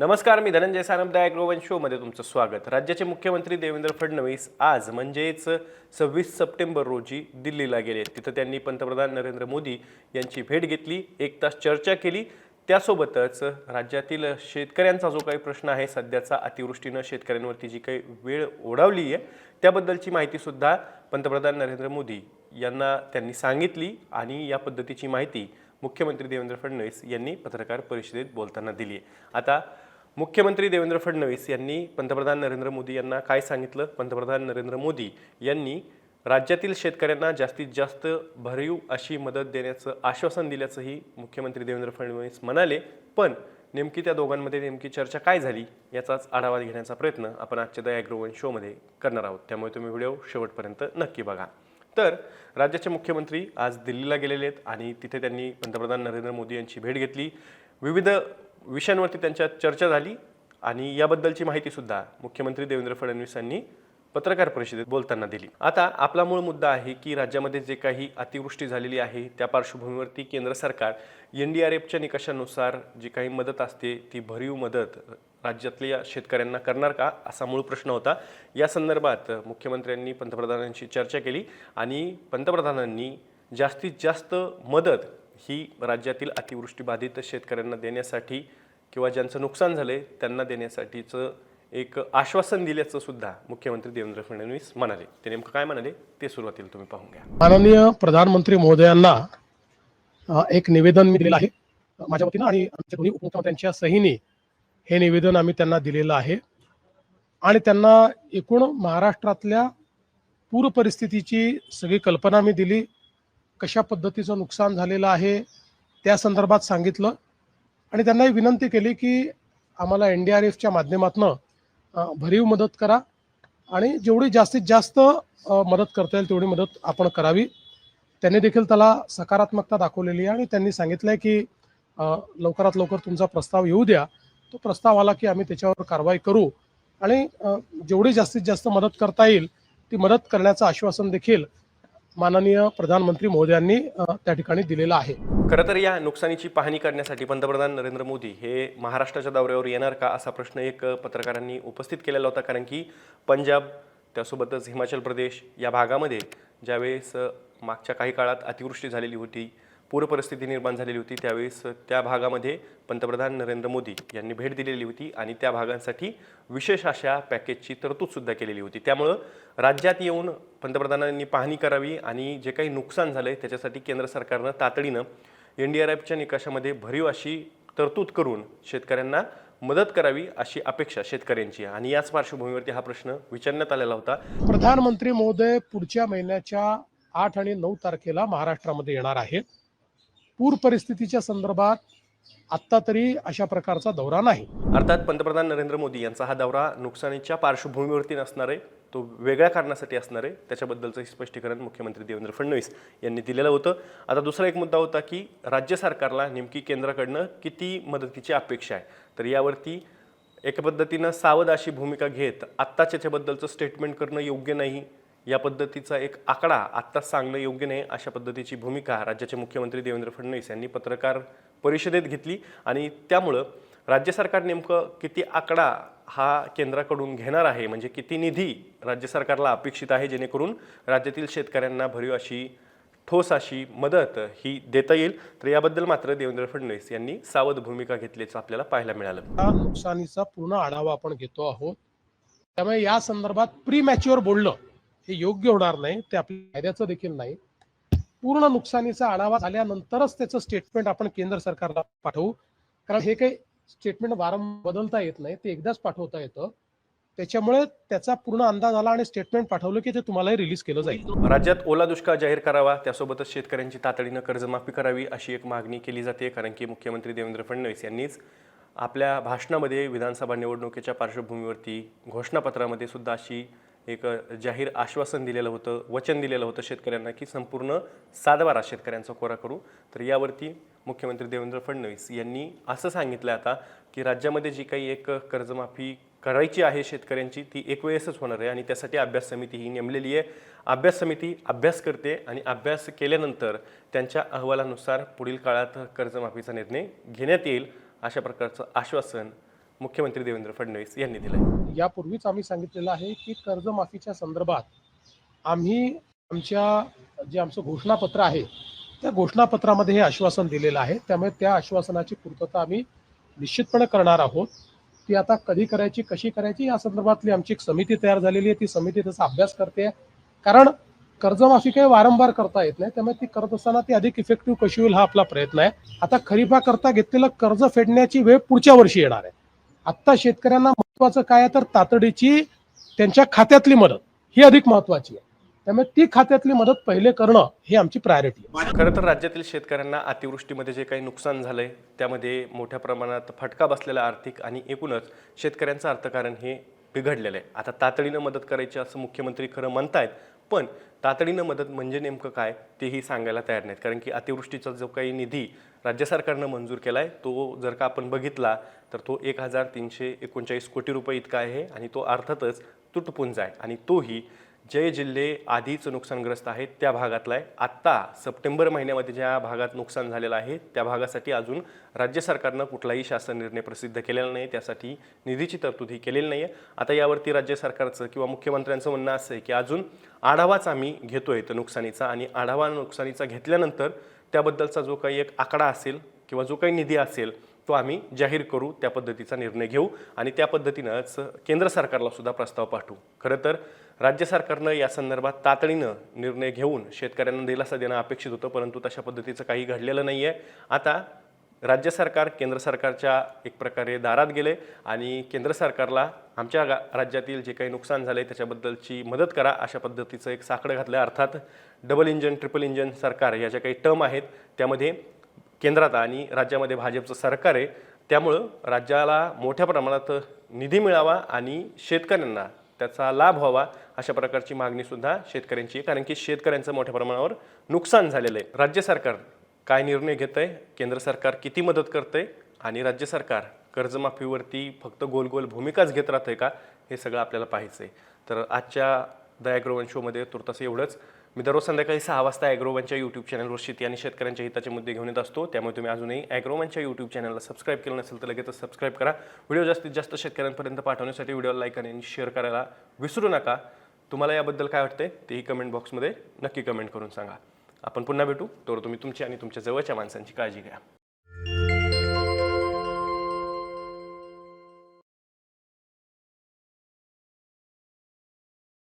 नमस्कार मी धनंजय सानप ॲग्रोवन शोमध्ये तुमचं स्वागत. राज्याचे मुख्यमंत्री देवेंद्र फडणवीस आज म्हणजेच सव्वीस सप्टेंबर रोजी दिल्लीला गेले. तिथं त्यांनी पंतप्रधान नरेंद्र मोदी यांची भेट घेतली एक तास चर्चा केली. त्यासोबतच राज्यातील शेतकऱ्यांचा जो काही प्रश्न आहे सध्याचा अतिवृष्टीनं शेतकऱ्यांवरती जी काही वेळ ओढावली आहे त्याबद्दलची माहितीसुद्धा पंतप्रधान नरेंद्र मोदी यांना त्यांनी सांगितली आणि या पद्धतीची माहिती मुख्यमंत्री देवेंद्र फडणवीस यांनी पत्रकार परिषदेत बोलताना दिली आहे. आता मुख्यमंत्री देवेंद्र फडणवीस यांनी पंतप्रधान नरेंद्र मोदी यांना काय सांगितलं? पंतप्रधान नरेंद्र मोदी यांनी राज्यातील शेतकऱ्यांना जास्तीत जास्त भरीव अशी मदत देण्याचं आश्वासन दिल्याचंही मुख्यमंत्री देवेंद्र फडणवीस म्हणाले. पण नेमकी त्या दोघांमध्ये नेमकी चर्चा काय झाली याचाच आढावा घेण्याचा प्रयत्न आपण आजच्या द ॲग्रोवन शोमध्ये करणार आहोत. त्यामुळे तुम्ही व्हिडिओ शेवटपर्यंत नक्की बघा. तर राज्याचे मुख्यमंत्री आज दिल्लीला गेलेले आहेत आणि तिथे त्यांनी पंतप्रधान नरेंद्र मोदी यांची भेट घेतली. विविध विषयांवरती त्यांच्यात चर्चा झाली आणि याबद्दलची माहितीसुद्धा मुख्यमंत्री देवेंद्र फडणवीस यांनी पत्रकार परिषदेत बोलताना दिली. आता आपला मूळ मुद्दा आहे की राज्यामध्ये जे काही अतिवृष्टी झालेली आहे त्या पार्श्वभूमीवरती केंद्र सरकार एन डी आर एफच्या निकषानुसार जी काही मदत असते ती भरीव मदत राज्यातल्या शेतकऱ्यांना करणार का असा मूळ प्रश्न होता. या संदर्भात मुख्यमंत्र्यांनी पंतप्रधानांशी चर्चा केली आणि पंतप्रधानांनी जास्तीत जास्त मदत ही राज्यातील अतिवृष्टीबाधित शेतकऱ्यांना देण्यासाठी किंवा ज्यांचं नुकसान झालंय त्यांना देण्यासाठीचं एक आश्वासन दिल्याचं सुद्धा मुख्यमंत्री देवेंद्र फडणवीस म्हणाले. ते नेमकं काय म्हणाले ते सुरुवातीला तुम्ही पाहून घ्या. माननीय प्रधानमंत्री महोदयांना एक निवेदन मी दिलेलं आहे. माझ्या वतीनं आणि आमच्या दोन्ही उपमुख्यमंत्र्यांच्या सहीने हे निवेदन आम्ही त्यांना दिलेलं आहे. आणि त्यांना एकूण महाराष्ट्रातल्या पूर परिस्थितीची सगळी कल्पना मी दिली. कशा पद्धतीचं नुकसान झालेलं आहे त्या संदर्भात सांगितलं. आणि त्यांनाही विनंती केली की आम्हाला एन डी आर एफच्या माध्यमातून भरीव मदत करा. आणि जेवढी जास्तीत जास्त मदत करता येईल तेवढी मदत आपण करावी. त्यांनी देखील त्याला सकारात्मकता दाखवलेली आहे आणि त्यांनी सांगितलंय की लवकरात लवकर तुमचा प्रस्ताव येऊ द्या. तो प्रस्ताव आला की आम्ही त्याच्यावर कारवाई करू. आणि जेवढी जास्तीत जास्त मदत करता येईल ती मदत करण्याचं आश्वासन देखील माननीय प्रधानमंत्री मोदयांनी त्या ठिकाणी दिलेलं आहे. खरं तर या नुकसानीची पाहणी करण्यासाठी पंतप्रधान नरेंद्र मोदी हे महाराष्ट्राच्या दौऱ्यावर येणार का असा प्रश्न एक पत्रकारांनी उपस्थित केलेला होता. कारण की पंजाब त्यासोबतच हिमाचल प्रदेश या भागामध्ये ज्यावेळेस मागच्या काही काळात अतिवृष्टी झालेली होती पूरपरिस्थिती निर्माण झालेली होती. त्यावेळेस त्या भागामध्ये पंतप्रधान नरेंद्र मोदी यांनी भेट दिलेली होती आणि त्या भागांसाठी विशेष अशा पॅकेजची तरतूदसुद्धा केलेली होती. त्यामुळं राज्यात येऊन पंतप्रधानांनी पाहणी करावी आणि जे काही नुकसान झालं आहे त्याच्यासाठी केंद्र सरकारनं तातडीनं एन डी आर एफच्या निकषामध्ये भरीव अशी तरतूद करून शेतकऱ्यांना मदत करावी अशी अपेक्षा शेतकऱ्यांची आणि याच पार्श्वभूमीवरती हा प्रश्न विचारण्यात आलेला होता. प्रधानमंत्री महोदय पुढच्या महिन्याच्या आठ आणि नऊ तारखेला महाराष्ट्रामध्ये येणार आहेत. पूर परिस्थितीच्या संदर्भात आत्ता तरी अशा प्रकारचा दौरा नाही. अर्थात पंतप्रधान नरेंद्र मोदी यांचा हा दौरा नुकसानीच्या पार्श्वभूमीवरती नसणार आहे तो वेगळ्या कारणासाठी असणार आहे त्याच्याबद्दलचं स्पष्टीकरण मुख्यमंत्री देवेंद्र फडणवीस यांनी दिलेलं होतं. आता दुसरा एक मुद्दा होता की राज्य सरकारला नेमकी केंद्राकडनं किती मदतीची अपेक्षा आहे? तर यावरती एका पद्धतीनं सावध अशी भूमिका घेत आत्ताच्या याच्याबद्दलचं स्टेटमेंट करणं योग्य नाही. या पद्धतीचा एक आकडा आत्ताच सांगणं योग्य नाही अशा पद्धतीची भूमिका राज्याचे मुख्यमंत्री देवेंद्र फडणवीस यांनी पत्रकार परिषदेत घेतली आणि त्यामुळं राज्य सरकार नेमकं किती आकडा हा केंद्राकडून घेणार आहे म्हणजे किती निधी राज्य सरकारला अपेक्षित आहे जेणेकरून राज्यातील शेतकऱ्यांना भरीव अशी ठोस अशी मदत ही देता येईल. तर याबद्दल मात्र देवेंद्र फडणवीस यांनी सावध भूमिका घेतल्याचं आपल्याला पाहायला मिळालं. या नुकसानीचा पूर्ण आढावा आपण घेतो आहोत. त्यामुळे या संदर्भात प्री मॅच्युअर बोलणं हे योग्य होणार नाही ते आपल्या फायद्याचं देखील नाही. पूर्ण नुकसानीचा आढावा झाल्यानंतरच त्याचं स्टेटमेंट आपण केंद्र सरकारला पाठवू. कारण हे काही स्टेटमेंट वारंवार बदलता येत नाही ते एकदाच पाठवता येतं. त्याच्यामुळे त्याचा पूर्ण अंदाज आला आणि स्टेटमेंट पाठवलं की ते तुम्हालाही रिलीज केलं जाईल. राज्यात ओला दुष्काळ जाहीर करावा त्यासोबतच शेतकऱ्यांची तातडीनं कर्जमाफी करावी अशी एक मागणी केली जाते कारण की मुख्यमंत्री देवेंद्र फडणवीस यांनीच आपल्या भाषणामध्ये विधानसभा निवडणुकीच्या पार्श्वभूमीवरती घोषणापत्रामध्ये सुद्धा अशी एक जाहीर आश्वासन दिलेलं होतं वचन दिलेलं होतं शेतकऱ्यांना की संपूर्ण सातबारा शेतकऱ्यांचा कोरा करू. तर यावरती मुख्यमंत्री देवेंद्र फडणवीस यांनी असं सांगितलं आता की राज्यामध्ये जी काही एक कर्जमाफी करायची आहे शेतकऱ्यांची ती एक वेळेसच होणार आहे आणि त्यासाठी अभ्यास समिती ही नेमलेली आहे. अभ्यास समिती अभ्यास करते आणि अभ्यास केल्यानंतर त्यांच्या अहवालानुसार पुढील काळात कर्जमाफीचा निर्णय घेण्यात येईल अशा प्रकारचं आश्वासन मुख्यमंत्री देवेंद्र फडणवीस यांनी दिलाय. यापूर्वीच आम्ही सांगितलेलं आहे की कर्जमाफीच्या संदर्भात आम्ही आमच्या जे आमचं घोषणापत्र आहे त्या घोषणापत्रामध्ये हे आश्वासन दिलेलं आहे. त्यामुळे त्या आश्वासनाची पूर्तता आम्ही निश्चितपणे करणार आहोत. ती आता कधी करायची कशी करायची या संदर्भातली आमची एक समिती तयार झालेली आहे. ती समिती त्याचा अभ्यास करते. कारण कर्जमाफी काही वारंवार करता येत नाही. त्यामुळे ती करत असताना ती अधिक इफेक्टिव्ह कशी होईल हा आपला प्रयत्न आहे. आता खरीपाकरता घेतलेलं कर्ज फेडण्याची वेळ पुढच्या वर्षी येणार आहे. आत्ता शेतकऱ्यांना महत्वाचं काय आहे तर तातडीची त्यांच्या खात्यातली मदत. ही अधिक महत्वाची आहे. त्यामुळे ती खात्यातली मदत पहिले करणं ही आमची प्रायोरिटी आहे. खरं तर राज्यातील शेतकऱ्यांना अतिवृष्टीमध्ये जे काही नुकसान झालंय त्यामध्ये मोठ्या प्रमाणात फटका बसलेला आर्थिक आणि एकूणच शेतकऱ्यांचं अर्थकारण हे बिघडलेलं आहे. आता तातडीनं मदत करायची असं मुख्यमंत्री खरं म्हणतायत पण तातडीनं मदत म्हणजे नेमकं काय तेही सांगायला तयार नाहीत. कारण की अतिवृष्टीचा जो काही निधी राज्य सरकारनं मंजूर केला आहे तो जर का आपण बघितला तर तो एक हजार तीनशे एकोणचाळीस कोटी रुपये इतका आहे आणि तो अर्थातच तुटपुंज आहे. आणि तोही जे जिल्हे आधीच नुकसानग्रस्त आहेत त्या भागातला आहे. आत्ता सप्टेंबर महिन्यामध्ये ज्या भागात नुकसान झालेलं आहे त्या भागासाठी अजून राज्य सरकारनं कुठलाही शासन निर्णय प्रसिद्ध केलेला नाही त्यासाठी निधीची तरतूद ही केलेली नाही आहे आता यावरती राज्य सरकारचं किंवा मुख्यमंत्र्यांचं म्हणणं असं आहे की अजून आढावाच आम्ही घेतोय तर नुकसानीचा आणि आढावा नुकसानीचा घेतल्यानंतर त्याबद्दलचा जो काही एक आकडा असेल किंवा जो काही निधी असेल तो आम्ही जाहीर करू त्या पद्धतीचा निर्णय घेऊ आणि त्या पद्धतीनंच केंद्र सरकारला सुद्धा प्रस्ताव पाठवू. खरं तर राज्य सरकारनं या संदर्भात तातडीनं निर्णय घेऊन शेतकऱ्यांना दिलासा देणं अपेक्षित होतं परंतु तशा पद्धतीचं काही घडलेलं नाही आहे आता राज्य सरकार केंद्र सरकारच्या एक प्रकारे दारात गेले आणि केंद्र सरकारला आमच्या गा राज्यातील जे काही नुकसान झालं आहे त्याच्याबद्दलची मदत करा अशा पद्धतीचं एक साकडं घातलं आहे अर्थात डबल इंजन ट्रिपल इंजन सरकार या ज्या काही टर्म आहेत त्यामध्ये केंद्रात आणि राज्यामध्ये भाजपचं सरकार आहे त्यामुळं राज्याला मोठ्या प्रमाणात निधी मिळावा आणि शेतकऱ्यांना त्याचा लाभ व्हावा अशा प्रकारची मागणी सुद्धा शेतकऱ्यांची आहे. कारण की शेतकऱ्यांचं मोठ्या प्रमाणावर नुकसान झालेलं आहे. राज्य सरकार काय निर्णय घेत आहे केंद्र सरकार किती मदत करतंय? आणि राज्य सरकार कर्जमाफीवरती फक्त गोल गोल भूमिकाच घेत राहतंय का? हे सगळं आपल्याला पाहायचं आहे तर आजच्या द ॲग्रोवन शोमध्ये तुर्तास एवढंच. मी दररोज संध्याकाळी सहा वाजता ॲग्रोवनच्या यूट्यूब चॅनलवर शेती आणि शेतकऱ्यांच्या हिताचे मुद्दे घेऊन येत असतो. त्यामुळे तुम्ही अजूनही ॲग्रोवनच्या यूट्यूब चॅनलला सबस्क्राईब केलं नसेल तर लगेचच सबस्क्राईब करा. व्हिडिओ जास्तीत जास्त शेतकऱ्यांपर्यंत पाठवण्यासाठी व्हिडिओ लाईक आणि शेअर करायला विसरू नका. तुम्हाला याबद्दल काय वाटतंय तेही कमेंट बॉक्समध्ये नक्की कमेंट करून सांगा. आपण पुन्हा भेटू. तर तुम्ही तुमची आणि तुमच्या जवळच्या माणसांची काळजी घ्या.